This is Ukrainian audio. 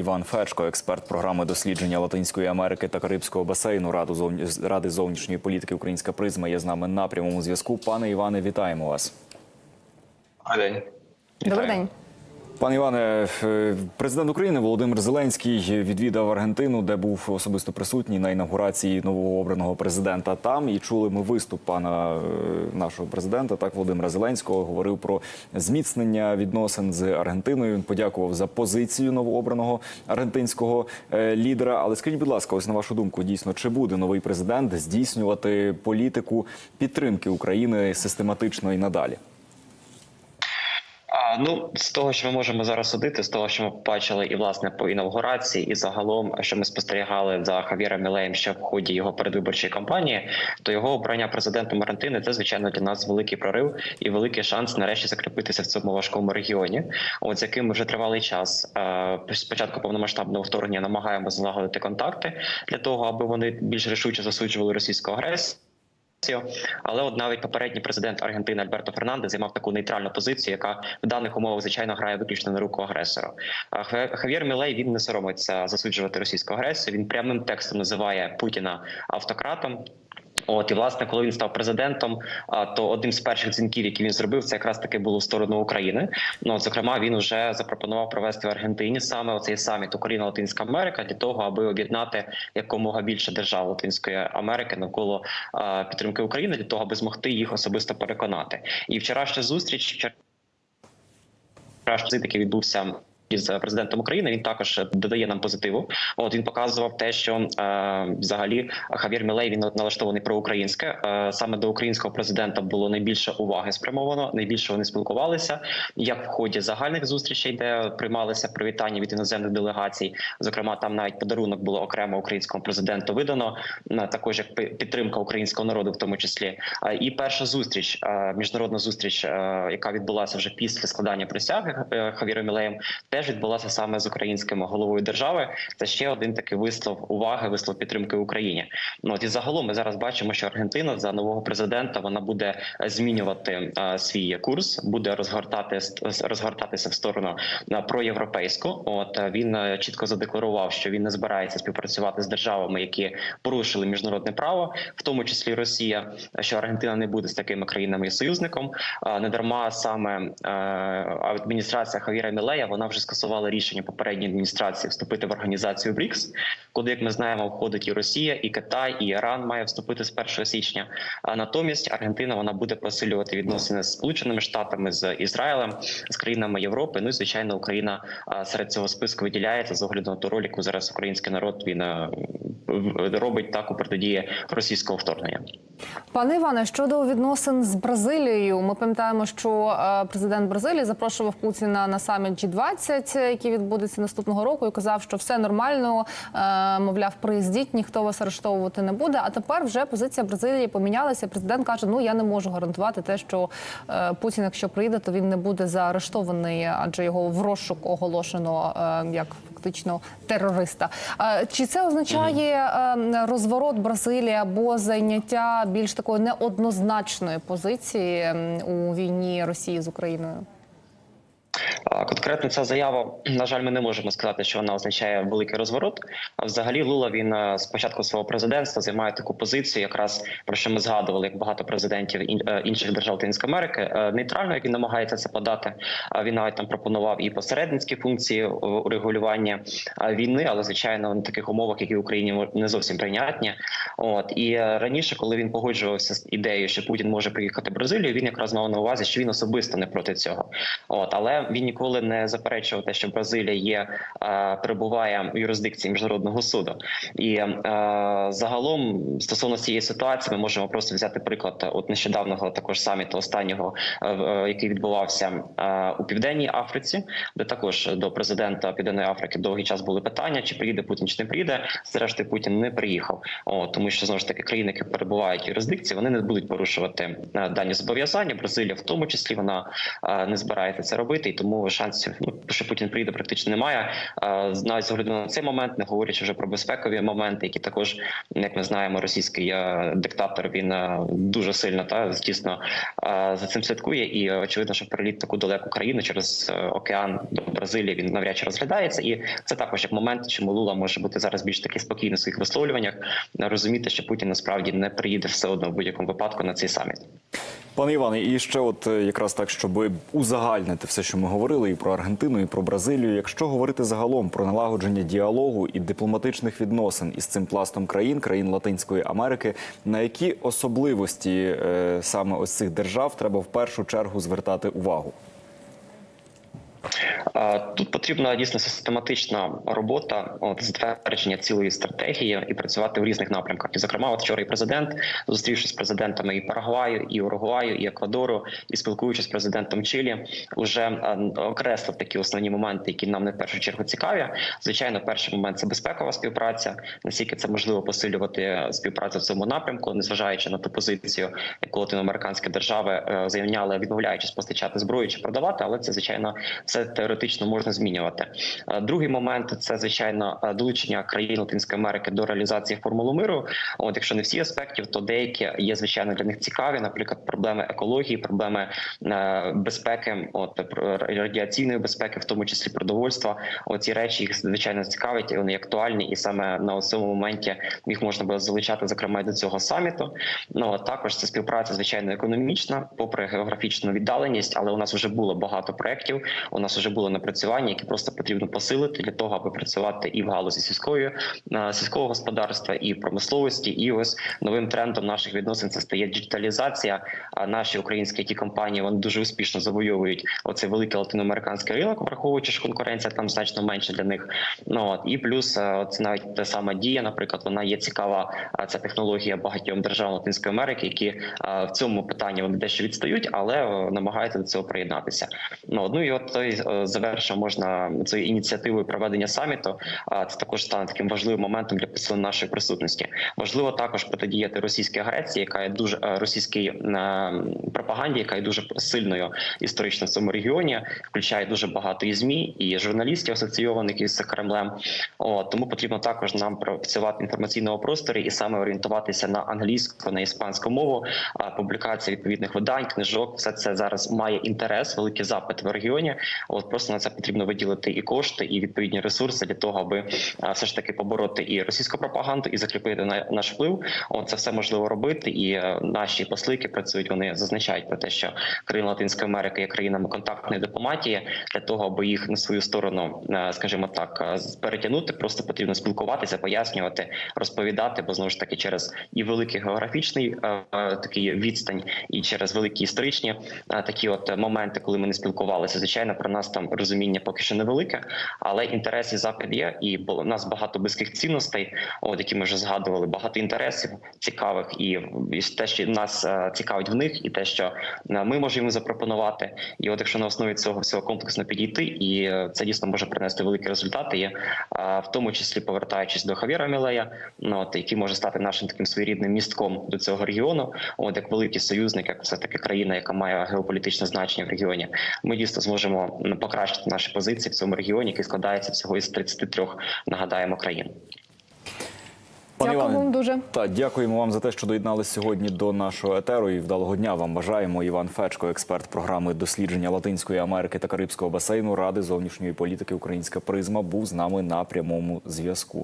Іван Фечко, експерт програми дослідження Латинської Америки та Карибського басейну Раду зовні... Ради зовнішньої політики Українська призма є з нами на прямому зв'язку. Пане Іване, вітаємо вас. Добрий день. Добрий день. Пане Іване, е, президент України Володимир Зеленський відвідав Аргентину, де був особисто присутній на інавгурації новообраного президента. Там і чули ми виступ пана е, нашого президента, так Володимира Зеленського, говорив про зміцнення відносин з Аргентиною. Він подякував за позицію новообраного аргентинського е, лідера. Але скажіть, будь ласка, ось на вашу думку, дійсно, чи буде новий президент здійснювати політику підтримки України систематично і надалі? Ну, з того, що ми можемо зараз судити, з того, що ми бачили і власне по інавгурації, і загалом, що ми спостерігали за Хавіром Мілеєм ще в ході його передвиборчої кампанії, то його обрання президентом Аргентини це звичайно для нас великий прорив і великий шанс нарешті закріпитися в цьому важкому регіоні. От з яким вже тривалий час е, спочатку повномасштабного вторгнення намагаємося налагодити контакти для того, аби вони більш рішуче засуджували російську агресію. Але от навіть попередній президент Аргентини Альберто Фернандес займав таку нейтральну позицію, яка в даних умовах звичайно грає виключно на руку агресора. Хав'єр Мілей він не соромиться засуджувати російську агресію. Він прямим текстом називає Путіна автократом. От і власне, коли він став президентом, то одним з перших дзвінків, які він зробив, це якраз таки було в сторону України. Ну от, зокрема, він вже запропонував провести в Аргентині саме оцей саміт Україна Латинська Америка для того, аби об'єднати якомога більше держав Латинської Америки навколо підтримки України, для того, аби змогти їх особисто переконати. І вчорашня зустріч вчора який відбувся. Із президентом України він також додає нам позитиву. От він показував те, що е, взагалі Хав'єр Мілей він налаштований проукраїнське. Е, саме до українського президента було найбільше уваги спрямовано. Найбільше вони спілкувалися, як в ході загальних зустрічей, де приймалися привітання від іноземних делегацій. Зокрема, там навіть подарунок було окремо українському президенту видано на також як підтримка українського народу, в тому числі. Е, І перша зустріч, е, міжнародна зустріч, е, яка відбулася вже після складання присяги е, Хавіром Мілеєм, теж відбулася саме з українським головою держави. Це ще один такий вислов уваги, вислов підтримки Україні. Ну от і загалом ми зараз бачимо, що Аргентина за нового президента вона буде змінювати е, свій курс, буде розгортати розгортатися в сторону е, проєвропейську. От він чітко задекларував, що він не збирається співпрацювати з державами, які порушили міжнародне право, в тому числі Росія, що Аргентина не буде з такими країнами і союзником. А, Не дарма саме е, адміністрація Хавіра Мілея вона вже скасувала рішення попередньої адміністрації вступити в організацію БРІКС, куди, як ми знаємо, входить і Росія, і Китай, і Іран має вступити з 1 січня. А натомість Аргентина вона буде посилювати відносини з Сполученими Штатами, з Ізраїлем, з країнами Європи. Ну і звичайно, Україна серед цього списку виділяється з огляду на ту роль, яку зараз український народ він е, робить так у протидії російського вторгнення. Пане Іване, щодо відносин з Бразилією, ми пам'ятаємо, що е, президент Бразилії запрошував Путіна на саміт G20, який відбудеться наступного року, і казав, що все нормально. е, Мовляв, приїздіть, ніхто вас арештовувати не буде. А тепер вже позиція Бразилії помінялася. Президент каже: Ну я не можу гарантувати те, що е, Путін, якщо приїде, то він не буде заарештований, адже його в розшук оголошено як фактично терориста. Чи це означає розворот Бразилії або зайняття більш такої неоднозначної позиції у війні Росії з Україною? Конкретно ця заява, на жаль, ми не можемо сказати, що вона означає великий розворот. А взагалі Лула він е, з початку свого президентства займає таку позицію, якрааз про що ми згадували, як багато президентів е, інших держав Латинської Америки. Е, Нейтрально, як він намагається це подати. Він навіть там пропонував і посередницькі функції у- у регулювання е, війни, але звичайно на таких умовах, які в Україні не зовсім прийнятні. От і раніше, коли він погоджувався з ідеєю, що Путін може приїхати в Бразилію, він якраз мав на увазі, що він особисто не проти цього. От але він ніколи не заперечував те, що Бразилія є е, перебуває в юрисдикції міжнародного суду. І е, загалом стосовно цієї ситуації, ми можемо просто взяти приклад от нещодавнього також саміту останнього, е, е, який відбувався е, у південній Африці, де також до президента Південної Африки довгий час були питання: чи приїде Путін, чи не приїде. Зрештою, Путін не приїхав. О, тому що знову ж таки країни, які перебувають в юрисдикції, вони не будуть порушувати е, дані зобов'язання. Бразилія, в тому числі, вона е, не збирається це робити, і тому шансів, ну що Путін прийде, практично немає. Навіть з огляду на цей момент, не говорячи вже про безпекові моменти, які також, як ми знаємо, російський е, диктатор він е, дуже сильно та тісно е, за цим слідкує. І очевидно, що приліт таку далеку країну через океан до Бразилії він навряд чи розглядається. І це також як момент, чому Лула може бути зараз більш таки спокійний в своїх висловлюваннях, розуміти, що Путін насправді не приїде все одно в будь-якому випадку на цей саміт. Пане Іване, і ще, от е, якраз так, щоб узагальнити все, що ми говорили, і про Аргентину, і про Бразилію. Якщо говорити загалом про налагодження діалогу і дипломатичних відносин із цим пластом країн, країн Латинської Америки, на які особливості е, саме ось цих держав треба в першу чергу звертати увагу? Тут потрібна дійсно систематична робота, от затвердження цілої стратегії і працювати в різних напрямках. І зокрема, от вчора і президент зустрівшись з президентами і Парагваю, і Уругваю, і Еквадору, і спілкуючись з президентом Чилі, вже е, окреслив такі основні моменти, які нам не в першу чергу цікаві. Звичайно, перший момент це безпекова співпраця. Наскільки це можливо посилювати співпрацю в цьому напрямку, незважаючи на ту позицію, яку латиноамериканські держави е, зайняли, відмовляючись постачати зброю чи продавати, але це звичайно все теоретично можна змінювати. Е, Другий момент це звичайно е, долучення країн Латинської Америки до реалізації формули миру. От якщо не всі аспектів, то деякі є звичайно для них цікаві, наприклад, проблеми екології, проблеми е, безпеки, от радіаційної безпеки, в тому числі продовольства. Оці речі їх звичайно цікавить, і вони актуальні, і саме на цьому моменті їх можна було залучати, зокрема до цього саміту. Ну а також це співпраця, звичайно, економічна, попри географічну віддаленість, але у нас вже було багато проєктів. У нас вже було напрацювання, які просто потрібно посилити для того, аби працювати і в галузі сільської е, сільського господарства, і промисловості. І ось новим трендом наших відносин це стає діджиталізація. А наші українські ті компанії вони дуже успішно завойовують оцей великий латиноамериканський ринок, враховуючи що конкуренція там значно менше для них. Ну от і плюс це навіть та сама дія, наприклад, вона є цікава. Ця технологія багатьом державам Латинської Америки, які е, в цьому питанні вони дещо відстають, але е, намагаються до цього приєднатися. Ну ну і от той е, завершив можна цією ініціативою проведення саміту. Це також стане таким важливим моментом для посилення нашої присутності. Важливо також протидіяти російській агресії, яка є дуже е, російській е, пропаганді, яка є дуже сильною історично в цьому регіоні, включає дуже багато і змі і журналістів асоційованих із Кремлем. О, тому потрібно також нам працювати в інформаційному просторі і саме орієнтуватися на англійську, на іспанську мову. Публікація відповідних видань, книжок, все це зараз має інтерес, великий запит в регіоні. От просто на це потрібно виділити і кошти, і відповідні ресурси для того, аби все ж таки побороти і російську пропаганду, і закріпити на наш вплив. От це все можливо робити. І е, наші посли, які працюють, вони зазначають про те, що країна Латинської Америки є країнами контактної дипломатії для того, аби їх на свою сторону, е, скажімо так, е, перетягнути. Просто потрібно спілкуватися, пояснювати, розповідати, бо знову ж таки через і великий географічний такий відстань, і через великі історичні такі от моменти, коли ми не спілкувалися. Звичайно, про нас там розуміння поки що невелике, але інтерес і запит є, і у нас багато близьких цінностей, от які ми вже згадували, багато інтересів цікавих, і, і те, що нас е, цікавить в них, і те, що е, ми можемо запропонувати. І от якщо на основі цього всього комплексно підійти, і е, це дійсно може принести великі результати, є в тому числі повертаючись до Хавіра Мілея, ну от який може стати нашим таким своєрідним містком до цього регіону, от як великий союзник, як все таки країна, яка має геополітичне значення в регіоні. Ми дійсно зможемо м, покращити наші позиції в цьому регіоні, який складається всього із 33, нагадаємо країн. Пане Дякую Іване, вам дуже. та дякуємо вам за те, що доєдналися сьогодні до нашого етеру. І вдалого дня вам бажаємо. Іван Фечко, експерт програми дослідження Латинської Америки та Карибського басейну Ради зовнішньої політики Українська призма, був з нами на прямому зв'язку.